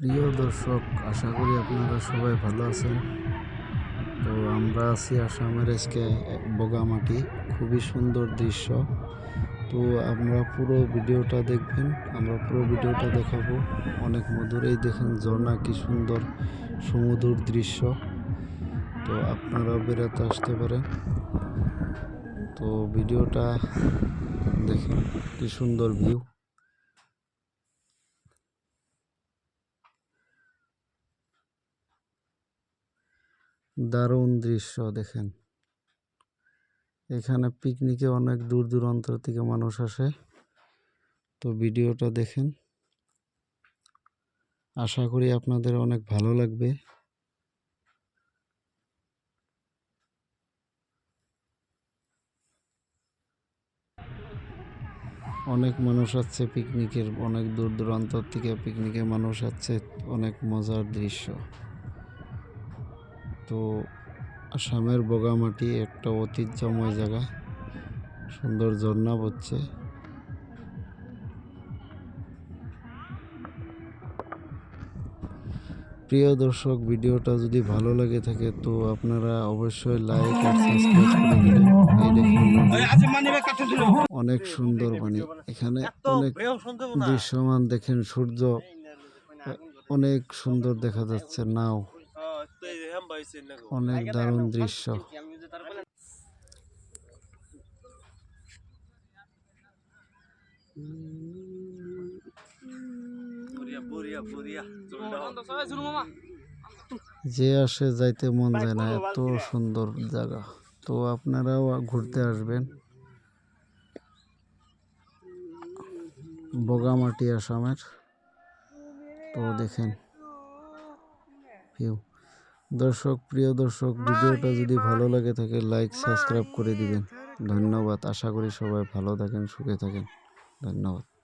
প্রিয় দর্শক, আশা করি আপনারা সবাই ভালো আছেন। তো আমরা আছি আসামের আজকে বগামাটি, খুবই সুন্দর দৃশ্য। তো আমরা পুরো ভিডিওটা দেখবেন, আমরা পুরো ভিডিওটা দেখাবো। অনেক মধুর এই দেখেন ঝর্ণা, কি সুন্দর সমুদ্র দৃশ্য। তো আপনারা বেড়াতে আসতে পারেন। তো ভিডিওটা দেখেন, কি সুন্দর ভিউ। দারুণ দৃশ্য, দেখেন। এখানে পিকনিকে অনেক দূর দূরান্ত থেকে মানুষ আসে। তো ভিডিওটা দেখেন। আশা করি আপনাদের অনেক ভালো লাগবে। অনেক মানুষ আসছে পিকনিকের, অনেক দূর দূরান্ত থেকে পিকনিকে মানুষ আসছে। অনেক মজার দৃশ্য। তো আসামের বগামাটি একটা ঐতিহ্যময় জায়গা। সুন্দর ঝর্ণা পড়ছে প্রিয় দর্শক, ভিডিওটা যদি ভালো লাগে থাকে, তো আপনারা অবশ্যই লাইক আর সাবস্ক্রাইব করে অনেক সুন্দর মানে এখানে অনেক দৃশ্যমান দেখেন সূর্য। অনেক সুন্দর দেখা যাচ্ছে। নাও। অনেক দারুণ দৃশ্য। যে আসে যাইতে মন যায় না এত সুন্দর জায়গা। তো আপনারাও ঘুরতে আসবেন। বগামাটি আসামের। তো দেখেন ভিউ দর্শক, প্রিয় দর্শক, ভিডিওটা যদি ভালো লাগে থাকে লাইক সাবস্ক্রাইব করে দিবেন। ধন্যবাদ। আশা করি সবাই ভালো থাকেন, সুখে থাকেন। ধন্যবাদ।